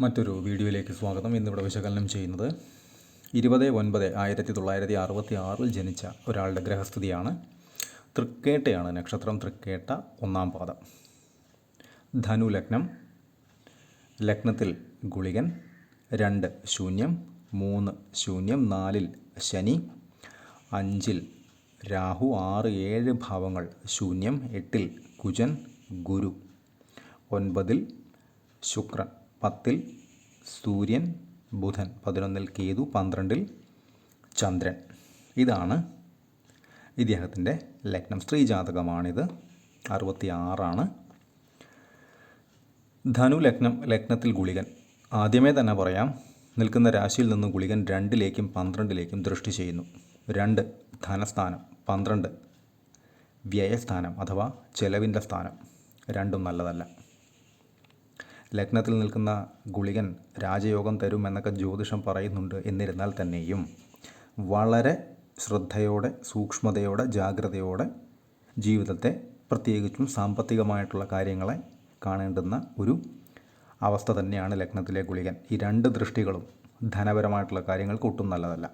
മറ്റൊരു വീഡിയോയിലേക്ക് സ്വാഗതം. ഇന്നിവിടെ വിശകലനം ചെയ്യുന്നത് ഇരുപത് ഒൻപത് ആയിരത്തി തൊള്ളായിരത്തി അറുപത്തി ആറിൽ ജനിച്ച ഒരാളുടെ ഗ്രഹസ്ഥിതിയാണ്. തൃക്കേട്ടയാണ് നക്ഷത്രം തൃക്കേട്ട ഒന്നാം പാദം. ധനു ലഗ്നം ലഗ്നത്തിൽ ഗുളികൻ രണ്ട് ശൂന്യം മൂന്ന് ശൂന്യം നാലിൽ ശനി അഞ്ചിൽ രാഹു ആറ് ഏഴ് ഭാവങ്ങൾ ശൂന്യം എട്ടിൽ കുജൻ ഗുരു ഒൻപതിൽ ശുക്രൻ. പത്തിൽ സൂര്യൻ ബുധൻ പതിനൊന്നിൽ കേതു പന്ത്രണ്ടിൽ ചന്ദ്രൻ. ഇതാണ് ഇദ്ദേഹത്തിന്റെ ലഗ്നം. സ്ത്രീ ജാതകമാണിത് അറുപത്തി ആറാണ് ധനു ലഗ്നം ലഗ്നത്തിൽ ഗുളികൻ. ആദ്യമേ തന്നെ പറയാം നിൽക്കുന്ന രാശിയിൽ നിന്ന് ഗുളികൻ രണ്ടിലേക്കും പന്ത്രണ്ടിലേക്കും ദൃഷ്ടി ചെയ്യുന്നു. രണ്ട് ധനസ്ഥാനം. പന്ത്രണ്ട് വ്യയസ്ഥാനം അഥവാ ചെലവിന്റെ സ്ഥാനം. രണ്ടും നല്ലതല്ല. ലഗ്നത്തിൽ നിൽക്കുന്ന ഗുളികൻ രാജയോഗം തരും എന്നൊക്കെ ജ്യോതിഷം പറയുന്നുണ്ട് എന്നിരുന്നാൽ തന്നെയും. വളരെ ശ്രദ്ധയോടെ സൂക്ഷ്മതയോടെ ജാഗ്രതയോടെ ജീവിതത്തെ പ്രത്യേകിച്ചും സാമ്പത്തികമായിട്ടുള്ള കാര്യങ്ങളെ കാണേണ്ടുന്ന ഒരു അവസ്ഥ തന്നെയാണ് ലഗ്നത്തിലെ ഗുളികൻ. ഈ രണ്ട് ദൃഷ്ടികളും ധനപരമായിട്ടുള്ള കാര്യങ്ങൾക്ക് ഒട്ടും നല്ലതല്ല.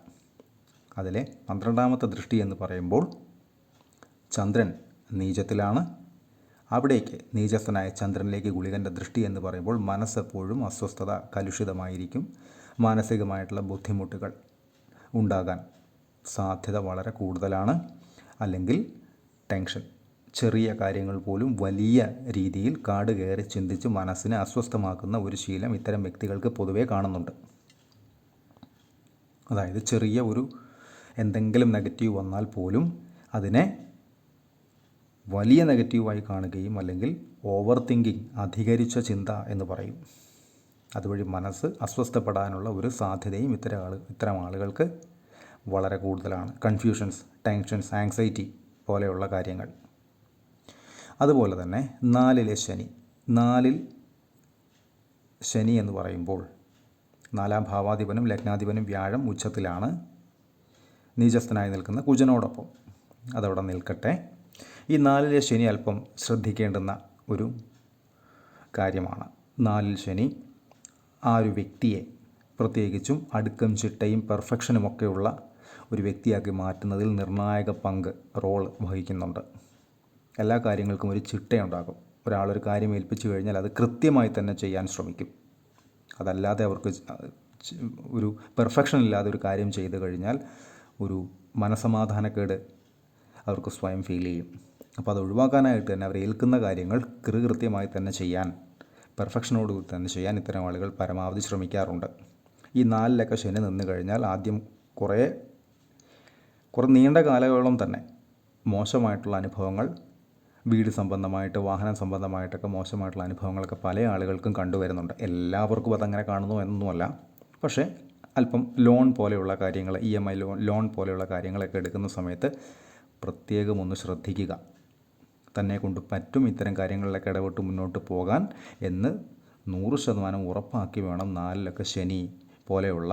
അതിലെ പന്ത്രണ്ടാമത്തെ ദൃഷ്ടി എന്ന് പറയുമ്പോൾ ചന്ദ്രൻ നീചത്തിലാണ്. അവിടേക്ക് നീചസ്ഥനായ ചന്ദ്രനിലേക്ക് ഗുളികന്റെ ദൃഷ്ടി എന്ന് പറയുമ്പോൾ മനസ്സെപ്പോഴും അസ്വസ്ഥത കലുഷിതമായിരിക്കും. മാനസികമായിട്ടുള്ള ബുദ്ധിമുട്ടുകൾ ഉണ്ടാകാൻ സാധ്യത വളരെ കൂടുതലാണ്. അല്ലെങ്കിൽ ടെൻഷൻ ചെറിയ കാര്യങ്ങൾ പോലും വലിയ രീതിയിൽ കാട് കയറി ചിന്തിച്ച് മനസ്സിനെ അസ്വസ്ഥമാക്കുന്ന ഒരു ശീലം ഇത്തരം വ്യക്തികൾക്ക് പൊതുവേ കാണുന്നുണ്ട്. അതായത് ചെറിയ ഒരു എന്തെങ്കിലും നെഗറ്റീവ് വന്നാൽ പോലും അതിനെ വലിയ നെഗറ്റീവായി കാണുകയും അല്ലെങ്കിൽ ഓവർ തിങ്കിങ് അധികരിച്ച ചിന്ത എന്ന് പറയും. അതുവഴി മനസ്സ് അസ്വസ്ഥപ്പെടാനുള്ള ഒരു സാധ്യതയും ഇത്തരം ആൾ ഇത്തരം ആളുകൾക്ക് വളരെ കൂടുതലാണ്. കൺഫ്യൂഷൻസ് ടെൻഷൻസ് ആങ്സൈറ്റി പോലെയുള്ള കാര്യങ്ങൾ. അതുപോലെ തന്നെ നാലിലെ ശനി. നാലിൽ ശനി എന്ന് പറയുമ്പോൾ നാലാം ഭാവാധിപനും ലഗ്നാധിപനും വ്യാഴം ഉച്ചത്തിലാണ് നീചസ്ഥനായി നിൽക്കുന്ന കുജനോടൊപ്പം. അതവിടെ നിൽക്കട്ടെ. ഈ നാലിലെ ശനി അല്പം ശ്രദ്ധിക്കേണ്ടുന്ന ഒരു കാര്യമാണ്. നാലിൽ ശനി ആ ഒരു വ്യക്തിയെ പ്രത്യേകിച്ചും അടുക്കും ചിട്ടയും പെർഫെക്ഷനുമൊക്കെയുള്ള ഒരു വ്യക്തിയാക്കി മാറ്റുന്നതിൽ നിർണായക പങ്ക് റോൾ വഹിക്കുന്നുണ്ട്. എല്ലാ കാര്യങ്ങൾക്കും ഒരു ചിട്ടയുണ്ടാകും. ഒരാളൊരു കാര്യം ഏൽപ്പിച്ചു കഴിഞ്ഞാൽ അത് കൃത്യമായി തന്നെ ചെയ്യാൻ ശ്രമിക്കും. അതല്ലാതെ അവർക്ക് ഒരു പെർഫെക്ഷൻ ഇല്ലാതെ ഒരു കാര്യം ചെയ്തു കഴിഞ്ഞാൽ ഒരു മനസമാധാനക്കേട് അവർക്ക് സ്വയം ഫീൽ ചെയ്യും. അപ്പോൾ അത് ഒഴിവാക്കാനായിട്ട് തന്നെ അവർ ഏൽക്കുന്ന കാര്യങ്ങൾ കൃത്യമായി തന്നെ ചെയ്യാൻ പെർഫെക്ഷനോട് തന്നെ ചെയ്യാൻ ഇത്തരം ആളുകൾ പരമാവധി ശ്രമിക്കാറുണ്ട്. ഈ നാലിലൊക്കെ ശനി നിന്ന് കഴിഞ്ഞാൽ ആദ്യം കുറേ കുറേ നീണ്ട കാലയോളം തന്നെ മോശമായിട്ടുള്ള അനുഭവങ്ങൾ വീട് സംബന്ധമായിട്ട് വാഹനം സംബന്ധമായിട്ടൊക്കെ മോശമായിട്ടുള്ള അനുഭവങ്ങളൊക്കെ പല ആളുകൾക്കും കണ്ടുവരുന്നുണ്ട്. എല്ലാവർക്കും അതങ്ങനെ കാണുന്നു എന്നൊന്നുമല്ല. പക്ഷേ അല്പം ലോൺ പോലെയുള്ള കാര്യങ്ങൾ E M I loan loan പോലെയുള്ള കാര്യങ്ങളൊക്കെ എടുക്കുന്ന സമയത്ത് പ്രത്യേകം ഒന്ന് ശ്രദ്ധിക്കുക. തന്നെ കൊണ്ട് പറ്റും ഇത്തരം കാര്യങ്ങളിലൊക്കെ ഇടപെട്ട് മുന്നോട്ട് പോകാൻ എന്ന് നൂറ് ശതമാനം ഉറപ്പാക്കി വേണം നാലിലൊക്കെ ശനി പോലെയുള്ള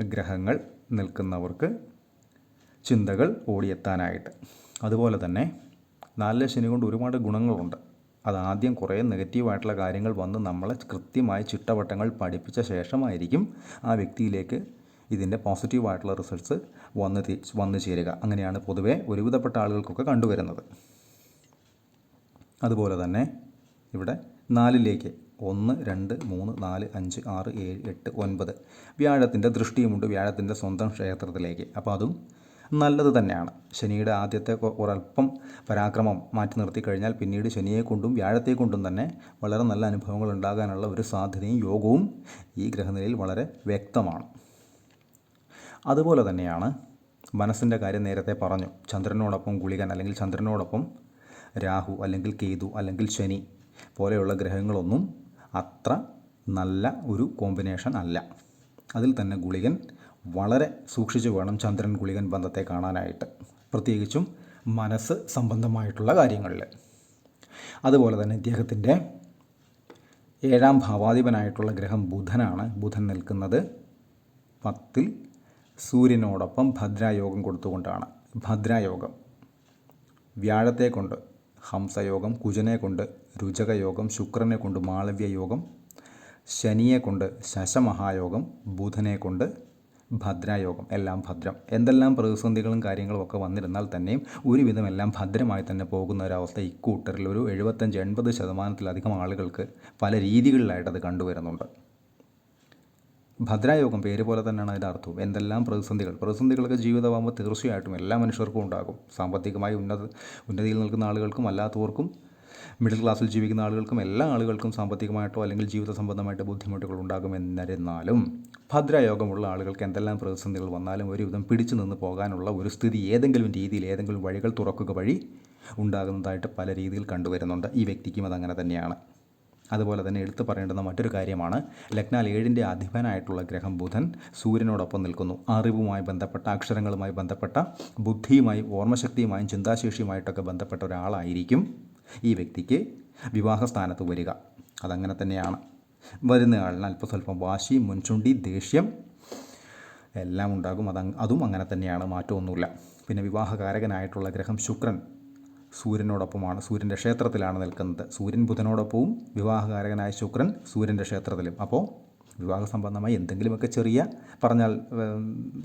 ഗ്രഹങ്ങൾ നിൽക്കുന്നവർക്ക് ചിന്തകൾ ഓടിയെത്താനായിട്ട്. അതുപോലെ തന്നെ നാലിലെ ശനി കൊണ്ട് ഒരുപാട് ഗുണങ്ങളുണ്ട്. അതാദ്യം കുറേ നെഗറ്റീവായിട്ടുള്ള കാര്യങ്ങൾ വന്ന് നമ്മളെ കൃത്യമായി ചിട്ടവട്ടങ്ങൾ പഠിപ്പിച്ച ശേഷമായിരിക്കും ആ വ്യക്തിയിലേക്ക് ഇതിന്റെ പോസിറ്റീവായിട്ടുള്ള റിസൾട്ട്സ് വന്ന് വന്നു ചേരുക. അങ്ങനെയാണ് പൊതുവേ ഒരുവിധപ്പെട്ട ആളുകൾക്കൊക്കെ കണ്ടുവരുന്നത്. അതുപോലെ തന്നെ ഇവിടെ നാലിലേക്ക് ഒന്ന് രണ്ട് മൂന്ന് നാല് അഞ്ച് ആറ് ഏഴ് എട്ട് ഒൻപത്. വ്യാഴത്തിന്റെ ദൃഷ്ടിയുമുണ്ട്. വ്യാഴത്തിന്റെ സ്വന്തം ക്ഷേത്രത്തിലേക്ക്. അപ്പോൾ അതും നല്ലത് തന്നെയാണ്. ശനിയുടെ ആദ്യത്തെ ഒരല്പം പരാക്രമം മാറ്റി നിർത്തി കഴിഞ്ഞാൽ പിന്നീട് ശനിയെ കൊണ്ടും വ്യാഴത്തെ കൊണ്ടും തന്നെ വളരെ നല്ല അനുഭവങ്ങൾ ഉണ്ടാകാനുള്ള ഒരു സാധ്യതയും യോഗവും ഈ ഗ്രഹനിലയിൽ വളരെ വ്യക്തമാണ്. അതുപോലെ തന്നെയാണ് മനസ്സിന്റെ കാര്യം നേരത്തെ പറഞ്ഞു. ചന്ദ്രനോടൊപ്പം ഗുളികൻ അല്ലെങ്കിൽ ചന്ദ്രനോടൊപ്പം രാഹു അല്ലെങ്കിൽ കേതു അല്ലെങ്കിൽ ശനി പോലെയുള്ള ഗ്രഹങ്ങളൊന്നും അത്ര നല്ല ഒരു കോമ്പിനേഷൻ അല്ല. അതിൽ തന്നെ ഗുളികൻ വളരെ സൂക്ഷിച്ചു വേണം ചന്ദ്രൻ ഗുളികൻ ബന്ധത്തെ കാണാനായിട്ട്. പ്രത്യേകിച്ചും മനസ്സ് സംബന്ധമായിട്ടുള്ള കാര്യങ്ങളിൽ. അതുപോലെ തന്നെ ഇദ്ദേഹത്തിന്റെ ഏഴാം ഭാവാധിപനായിട്ടുള്ള ഗ്രഹം ബുധനാണ്. ബുധൻ നിൽക്കുന്നത് പത്തിൽ സൂര്യനോടൊപ്പം ഭദ്രായോഗം കൊടുത്തുകൊണ്ടാണ്. ഭദ്രായോഗം വ്യാഴത്തെ കൊണ്ട് ഹംസയോഗം കുജനെ കൊണ്ട് രുചകയോഗം ശുക്രനെ കൊണ്ട് മാളവ്യയോഗം ശനിയെ കൊണ്ട് ശശമഹായോഗം ബുധനെ കൊണ്ട് ഭദ്രായോഗം. എല്ലാം ഭദ്രം. എന്തെല്ലാം പ്രതിസന്ധികളും കാര്യങ്ങളും ഒക്കെ വന്നിരുന്നാൽ തന്നെയും ഒരുവിധം എല്ലാം ഭദ്രമായി തന്നെ പോകുന്ന ഒരവസ്ഥ ഇക്കൂട്ടറിൽ ഒരു എഴുപത്തഞ്ച് എൺപത് ശതമാനത്തിലധികം ആളുകൾക്ക് പല രീതികളിലായിട്ട് അത് കണ്ടുവരുന്നുണ്ട്. ഭദ്രായോഗം പേര് പോലെ തന്നെയാണ് അതിന്റെ അർത്ഥവും. എന്തെല്ലാം പ്രതിസന്ധികൾ? പ്രതിസന്ധികളൊക്കെ ജീവിതമാകുമ്പോൾ തീർച്ചയായിട്ടും എല്ലാ മനുഷ്യർക്കും ഉണ്ടാകും. സാമ്പത്തികമായി ഉന്നത ഉന്നതിയിൽ നിൽക്കുന്ന ആളുകൾക്കും അല്ലാത്തവർക്കും മിഡിൽ ക്ലാസ്സിൽ ജീവിക്കുന്ന ആളുകൾക്കും എല്ലാ ആളുകൾക്കും സാമ്പത്തികമായിട്ടോ അല്ലെങ്കിൽ ജീവിത സംബന്ധമായിട്ടോ ബുദ്ധിമുട്ടുകൾ ഉണ്ടാകും എന്നിരുന്നാലും ഭദ്രായോഗമുള്ള ആളുകൾക്ക് എന്തെല്ലാം പ്രതിസന്ധികൾ വന്നാലും ഒരുവിധം പിടിച്ചു നിന്ന് പോകാനുള്ള ഒരു സ്ഥിതി ഏതെങ്കിലും രീതിയിൽ ഏതെങ്കിലും വഴികൾ തുറക്കുക വഴി ഉണ്ടാകുന്നതായിട്ട് പല രീതിയിൽ കണ്ടുവരുന്നുണ്ട്. ഈ വ്യക്തിക്കും അതങ്ങനെ തന്നെയാണ്. അതുപോലെ തന്നെ എടുത്തു പറയേണ്ടുന്ന മറ്റൊരു കാര്യമാണ് ലഗ്നാൽ ഏഴിന്റെ അധിപനായിട്ടുള്ള ഗ്രഹം ബുധൻ സൂര്യനോടൊപ്പം നിൽക്കുന്നു. അറിവുമായി ബന്ധപ്പെട്ട അക്ഷരങ്ങളുമായി ബന്ധപ്പെട്ട ബുദ്ധിയുമായി ഓർമ്മശക്തിയുമായും ചിന്താശേഷിയുമായിട്ടൊക്കെ ബന്ധപ്പെട്ട ഒരാളായിരിക്കും ഈ വ്യക്തിക്ക് വിവാഹ സ്ഥാനത്ത് വരിക. അതങ്ങനെ തന്നെയാണ്. വരുന്ന വരുന്നയാളിന് അല്പസ്വല്പം വാശി മുൻചുണ്ടി ദേഷ്യം എല്ലാം ഉണ്ടാകും. അത് അതും അങ്ങനെ തന്നെയാണ്. മാറ്റമൊന്നുമില്ല. പിന്നെ വിവാഹകാരകനായിട്ടുള്ള ഗ്രഹം ശുക്രൻ. സൂര്യനോടൊപ്പമാണ് സൂര്യന്റെ ക്ഷേത്രത്തിലാണ് നിൽക്കുന്നത്. സൂര്യൻ ബുധനോടൊപ്പവും വിവാഹകാരകനായ ശുക്രൻ സൂര്യന്റെ ക്ഷേത്രത്തിലും. അപ്പോൾ വിവാഹ സംബന്ധമായി എന്തെങ്കിലുമൊക്കെ ചെറിയ പറഞ്ഞാൽ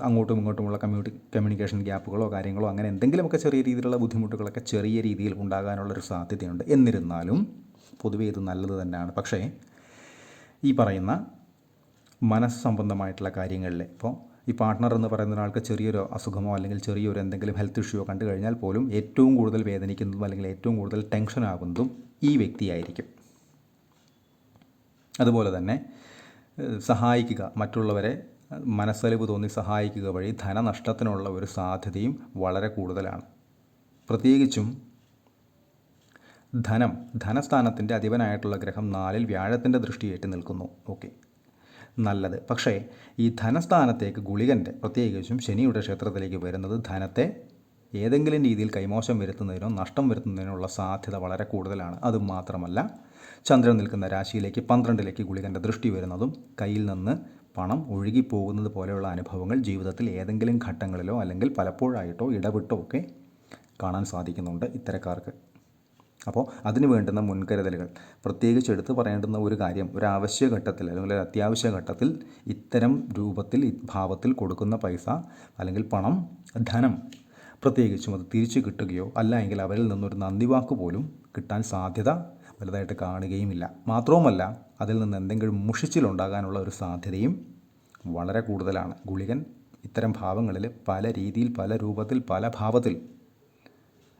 അങ്ങോട്ടും ഇങ്ങോട്ടുമുള്ള കമ്മ്യൂണി കമ്മ്യൂണിക്കേഷൻ ഗ്യാപ്പുകളോ കാര്യങ്ങളോ അങ്ങനെ എന്തെങ്കിലുമൊക്കെ ചെറിയ രീതിയിലുള്ള ബുദ്ധിമുട്ടുകളൊക്കെ ചെറിയ രീതിയിൽ ഉണ്ടാകാനുള്ളൊരു സാധ്യതയുണ്ട്. എന്നിരുന്നാലും പൊതുവേ ഇത് നല്ലത് തന്നെയാണ്. പക്ഷേ ഈ പറയുന്ന മനസ്സ് സംബന്ധമായിട്ടുള്ള കാര്യങ്ങളിൽ ഇപ്പോൾ ഈ പാർട്ട്ണർ എന്ന് പറയുന്ന ഒരാൾക്ക് ചെറിയൊരു അസുഖമോ അല്ലെങ്കിൽ ചെറിയൊരു എന്തെങ്കിലും ഹെൽത്ത് ഇഷ്യൂയോ കണ്ടു കഴിഞ്ഞാൽ പോലും ഏറ്റവും കൂടുതൽ വേദനിക്കുന്നതും അല്ലെങ്കിൽ ഏറ്റവും കൂടുതൽ ടെൻഷൻ ആകുന്നതും ഈ വ്യക്തിയായിരിക്കും അതുപോലെ തന്നെ സഹായിക്കുക മറ്റുള്ളവരെ മനസ്സലിവ് തോന്നി സഹായിക്കുക വഴി ധനനഷ്ടത്തിനുള്ള ഒരു സാധ്യതയും വളരെ കൂടുതലാണ്. പ്രത്യേകിച്ചും ധനം ധനസ്ഥാനത്തിന്റെ അധിപനായിട്ടുള്ള ഗ്രഹം നാലിൽ വ്യാഴത്തിന്റെ ദൃഷ്ടിയേറ്റ് നിൽക്കുന്നു. ഓക്കെ. നല്ലത്. പക്ഷേ ഈ ധനസ്ഥാനത്തേക്ക് ഗുളികന്റെ പ്രത്യേകിച്ചും ശനിയുടെ ക്ഷേത്രത്തിലേക്ക് വരുന്നത് ധനത്തെ ഏതെങ്കിലും രീതിയിൽ കൈമോശം വരുത്തുന്നതിനോ നഷ്ടം വരുത്തുന്നതിനുള്ള സാധ്യത വളരെ കൂടുതലാണ്. അത് മാത്രമല്ല ചന്ദ്രൻ നിൽക്കുന്ന രാശിയിലേക്ക് പന്ത്രണ്ടിലേക്ക് ഗുളികന്റെ ദൃഷ്ടി വരുന്നതും കയ്യിൽ നിന്ന് പണം ഒഴുകിപ്പോകുന്നത് പോലെയുള്ള അനുഭവങ്ങൾ ജീവിതത്തിൽ ഏതെങ്കിലും ഘട്ടങ്ങളിലോ അല്ലെങ്കിൽ പലപ്പോഴായിട്ടോ ഇടവിട്ടോ ഒക്കെ കാണാൻ സാധിക്കുന്നുണ്ട് ഇത്തരക്കാർക്ക്. അപ്പോൾ അതിന് വേണ്ടുന്ന മുൻകരുതലുകൾ. പ്രത്യേകിച്ച് എടുത്തു പറയേണ്ടുന്ന ഒരു കാര്യം ഒരു ആവശ്യ ഘട്ടത്തിൽ അല്ലെങ്കിൽ ഒരു അത്യാവശ്യ ഘട്ടത്തിൽ ഇത്തരം രൂപത്തിൽ ഭാവത്തിൽ കൊടുക്കുന്ന പൈസ അല്ലെങ്കിൽ പണം ധനം പ്രത്യേകിച്ചും അത് തിരിച്ചു കിട്ടുകയോ അല്ല എങ്കിൽ അവരിൽ നിന്നൊരു നന്ദി വാക്ക് പോലും കിട്ടാൻ സാധ്യത വലുതായിട്ട് കാണുകയുമില്ല. മാത്രവുമല്ല അതിൽ നിന്ന് എന്തെങ്കിലും മുഷിച്ചിലുണ്ടാകാനുള്ള ഒരു സാധ്യതയും വളരെ കൂടുതലാണ്. ഗുളികൻ ഇത്തരം ഭാവങ്ങളിൽ പല രീതിയിൽ പല രൂപത്തിൽ പല ഭാവത്തിൽ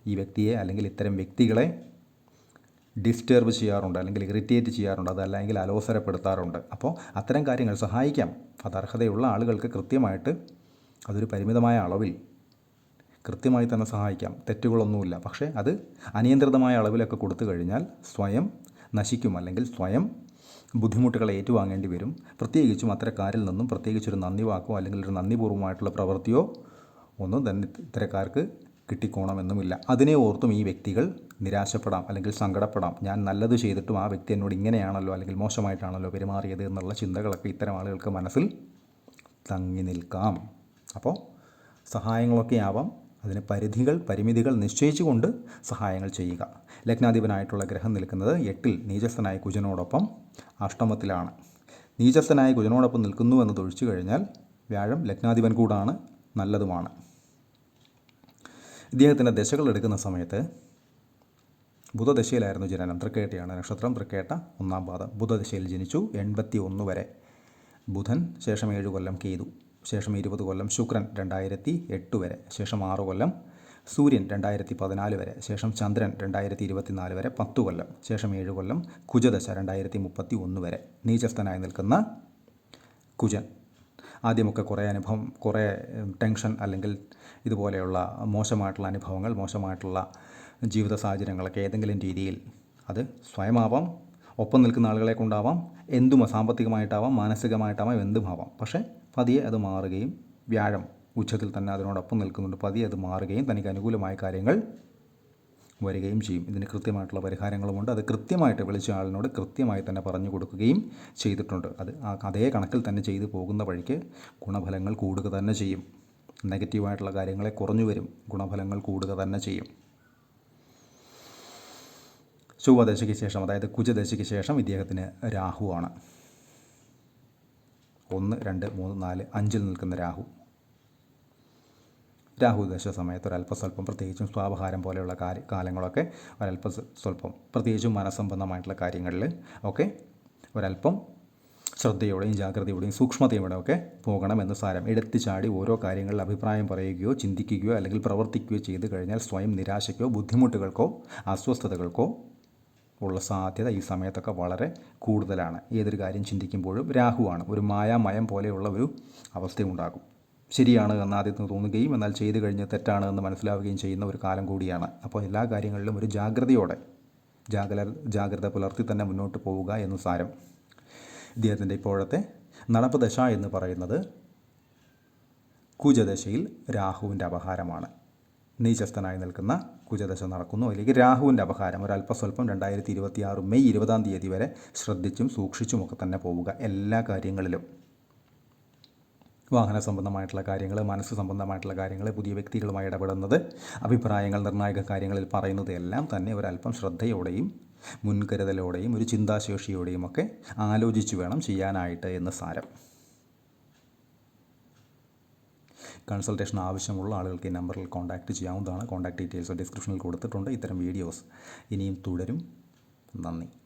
ഈ വ്യക്തിയെ അല്ലെങ്കിൽ ഇത്തരം വ്യക്തികളെ ഡിസ്റ്റർബ് ചെയ്യാറുണ്ട് അല്ലെങ്കിൽ ഇറിറ്റേറ്റ് ചെയ്യാറുണ്ട് അതല്ലെങ്കിൽ അലോസരപ്പെടുത്താറുണ്ട്. അപ്പോൾ അത്തരം കാര്യങ്ങൾ സഹായിക്കാം. അത് അർഹതയുള്ള ആളുകൾക്ക് കൃത്യമായിട്ട് അതൊരു പരിമിതമായ അളവിൽ കൃത്യമായി തന്നെ സഹായിക്കാം. തെറ്റുകളൊന്നുമില്ല. പക്ഷേ അത് അനിയന്ത്രിതമായ അളവിലൊക്കെ കൊടുത്തു കഴിഞ്ഞാൽ സ്വയം നശിക്കും അല്ലെങ്കിൽ സ്വയം ബുദ്ധിമുട്ടുകൾ ഏറ്റുവാങ്ങേണ്ടി വരും. പ്രത്യേകിച്ചും അത്തരക്കാരിൽ നിന്നും പ്രത്യേകിച്ചൊരു നന്ദി വാക്കോ അല്ലെങ്കിൽ ഒരു നന്ദിപൂർവമായിട്ടുള്ള പ്രവൃത്തിയോ ഒന്നും തന്നെ ഇത്തരക്കാർക്ക് കിട്ടിക്കോണമെന്നുമില്ല. അതിനെ ഓർത്തും ഈ വ്യക്തികൾ നിരാശപ്പെടാം അല്ലെങ്കിൽ സങ്കടപ്പെടാം. ഞാൻ നല്ലത് ചെയ്തിട്ടും ആ വ്യക്തി എന്നോട് ഇങ്ങനെയാണല്ലോ അല്ലെങ്കിൽ മോശമായിട്ടാണല്ലോ പെരുമാറിയത് എന്നുള്ള ചിന്തകളൊക്കെ ഇത്തരം ആളുകൾക്ക് മനസ്സിൽ തങ്ങി നിൽക്കാം. അപ്പോൾ സഹായങ്ങളൊക്കെ ആവാം. അതിന് പരിധികൾ പരിമിതികൾ നിശ്ചയിച്ചുകൊണ്ട് സഹായങ്ങൾ ചെയ്യുക. ലഗ്നാധിപനായിട്ടുള്ള ഗ്രഹം നിൽക്കുന്നത് എട്ടിൽ നീചസ്ഥനായ കുജനോടൊപ്പം അഷ്ടമത്തിലാണ്. നീചസ്ഥനായ കുജനോടൊപ്പം നിൽക്കുന്നു എന്ന് തൊഴിച്ചു കഴിഞ്ഞാൽ വ്യാഴം ലഗ്നാധിപൻ കൂടാണ് നല്ലതുമാണ്. ഇദ്ദേഹത്തിന്റെ ദശകൾ എടുക്കുന്ന സമയത്ത് ബുധദശയിലായിരുന്നു ജനനം. തൃക്കേട്ടയാണ് നക്ഷത്രം. തൃക്കേട്ട ഒന്നാം പാദം. ബുധദശയിൽ ജനിച്ചു. എൺപത്തി ഒന്ന് വരെ ബുധൻ ശേഷം ഏഴ് കൊല്ലം കേതു ശേഷം ഇരുപത് കൊല്ലം ശുക്രൻ രണ്ടായിരത്തി എട്ട് വരെ. ശേഷം ആറ് കൊല്ലം സൂര്യൻ രണ്ടായിരത്തി പതിനാല് വരെ. ശേഷം ചന്ദ്രൻ രണ്ടായിരത്തി ഇരുപത്തിനാല് വരെ. പത്ത് കൊല്ലം. ശേഷം ഏഴ് കൊല്ലം കുജദശ രണ്ടായിരത്തി മുപ്പത്തി ഒന്ന് വരെ. നീചസ്ഥനായി നിൽക്കുന്ന കുജൻ. ആദ്യമൊക്കെ കുറേ അനുഭവം കുറേ ടെൻഷൻ അല്ലെങ്കിൽ ഇതുപോലെയുള്ള മോശമായിട്ടുള്ള അനുഭവങ്ങൾ മോശമായിട്ടുള്ള ജീവിത സാഹചര്യങ്ങളൊക്കെ ഏതെങ്കിലും രീതിയിൽ അത് സ്വയമാവാം ഒപ്പം നിൽക്കുന്ന ആളുകളെ കൊണ്ടാവാം എന്തും സാമ്പത്തികമായിട്ടാവാം മാനസികമായിട്ടാവാം എന്തുമാവാം. പക്ഷേ പതിയെ അത് മാറുകയും വ്യാഴം ഉച്ചത്തിൽ തന്നെ അതിനോടൊപ്പം നിൽക്കുന്നുണ്ട്. പതിയെ അത് മാറുകയും തനിക്ക് അനുകൂലമായ കാര്യങ്ങൾ വരികയും ചെയ്യും. ഇതിന് കൃത്യമായിട്ടുള്ള പരിഹാരങ്ങളുമുണ്ട്. അത് കൃത്യമായിട്ട് വിളിച്ച ആളിനോട് കൃത്യമായി തന്നെ പറഞ്ഞു കൊടുക്കുകയും ചെയ്തിട്ടുണ്ട്. അത് അതേ കണക്കിൽ തന്നെ ചെയ്തു പോകുന്ന വഴിക്ക് ഗുണഫലങ്ങൾ കൂടുക തന്നെ ചെയ്യും. നെഗറ്റീവായിട്ടുള്ള കാര്യങ്ങളെ കുറഞ്ഞു വരും. ഗുണഫലങ്ങൾ കൂടുക തന്നെ ചെയ്യും. ചൊവ്വദശയ്ക്ക് ശേഷം അതായത് കുജദശയ്ക്ക് ശേഷം ഇദ്ദേഹത്തിന് രാഹുവാണ്. ഒന്ന് രണ്ട് മൂന്ന് നാല് അഞ്ചിൽ നിൽക്കുന്ന രാഹു. രാഹു ദശ സമയത്ത് ഒരല്പസ്വല്പം പ്രത്യേകിച്ചും സ്വാപഹാരം പോലെയുള്ള കാര്യ കാലങ്ങളൊക്കെ ഒരല്പ സ്വ- സ്വല്പം പ്രത്യേകിച്ചും മനസ്സംബന്ധമായിട്ടുള്ള കാര്യങ്ങളിൽ ഒക്കെ ഒരല്പം ശ്രദ്ധയോടെയും ജാഗ്രതയോടെയും സൂക്ഷ്മതയോടെയും ഒക്കെ പോകണമെന്ന് സാരം എടുത്തു ചാടി ഓരോ കാര്യങ്ങളിൽ അഭിപ്രായം പറയുകയോ ചിന്തിക്കുകയോ അല്ലെങ്കിൽ പ്രവർത്തിക്കുകയോ ചെയ്തു കഴിഞ്ഞാൽ സ്വയം നിരാശയ്ക്കോ ബുദ്ധിമുട്ടുകൾക്കോ അസ്വസ്ഥതകൾക്കോ ഉള്ള സാധ്യത ഈ സമയത്തൊക്കെ വളരെ കൂടുതലാണ്. ഏതൊരു കാര്യം ചിന്തിക്കുമ്പോഴും രാഹുവാണ്. ഒരു മായാമയം പോലെയുള്ള ഒരു അവസ്ഥയുണ്ടാകും. ശരിയാണ് എന്ന് ആദ്യത്തിന് തോന്നുകയും എന്നാൽ ചെയ്തു കഴിഞ്ഞ് തെറ്റാണ് എന്ന് മനസ്സിലാവുകയും ചെയ്യുന്ന ഒരു കാലം കൂടിയാണ്. അപ്പോൾ എല്ലാ കാര്യങ്ങളിലും ഒരു ജാഗ്രതയോടെ ജാഗ്ര ജാഗ്രത പുലർത്തി തന്നെ മുന്നോട്ട് പോവുക എന്ന് സാരം. ഇദ്ദേഹത്തിന്റെ ഇപ്പോഴത്തെ നടപ്പ് ദശ എന്ന് പറയുന്നത് കുജദശയിൽ രാഹുവിന്റെ അപഹാരമാണ്. നീചസ്ഥനായി നിൽക്കുന്ന കുജദശ നടക്കുന്നു. അല്ലെങ്കിൽ രാഹുവിന്റെ അപഹാരം. ഒരല്പസ്വല്പം രണ്ടായിരത്തി ഇരുപത്തി ആറ് മെയ് ഇരുപതാം തീയതി വരെ ശ്രദ്ധിച്ചും സൂക്ഷിച്ചുമൊക്കെ തന്നെ പോവുക എല്ലാ കാര്യങ്ങളിലും. വാഹന സംബന്ധമായിട്ടുള്ള കാര്യങ്ങൾ മനസ്സ് സംബന്ധമായിട്ടുള്ള കാര്യങ്ങൾ പുതിയ വ്യക്തികളുമായി ഇടപെടുന്നത് അഭിപ്രായങ്ങൾ നിർണായക കാര്യങ്ങളിൽ പറയുന്നത് എല്ലാം തന്നെ ഒരല്പം ശ്രദ്ധയോടെയും മുൻകരുതലോടെയും ഒരു ചിന്താശേഷിയോടെയും ഒക്കെ ആലോചിച്ച് വേണം ചെയ്യാനായിട്ട് എന്ന് സാരം. കൺസൾട്ടേഷൻ ആവശ്യമുള്ള ആളുകൾക്ക് ഈ നമ്പറിൽ കോൺടാക്റ്റ് ചെയ്യാവുന്നതാണ്. കോൺടാക്ട് ഡീറ്റെയിൽസ് ഡിസ്ക്രിപ്ഷനിൽ കൊടുത്തിട്ടുണ്ട്. ഇത്തരം വീഡിയോസ് ഇനിയും തുടരും. നന്ദി.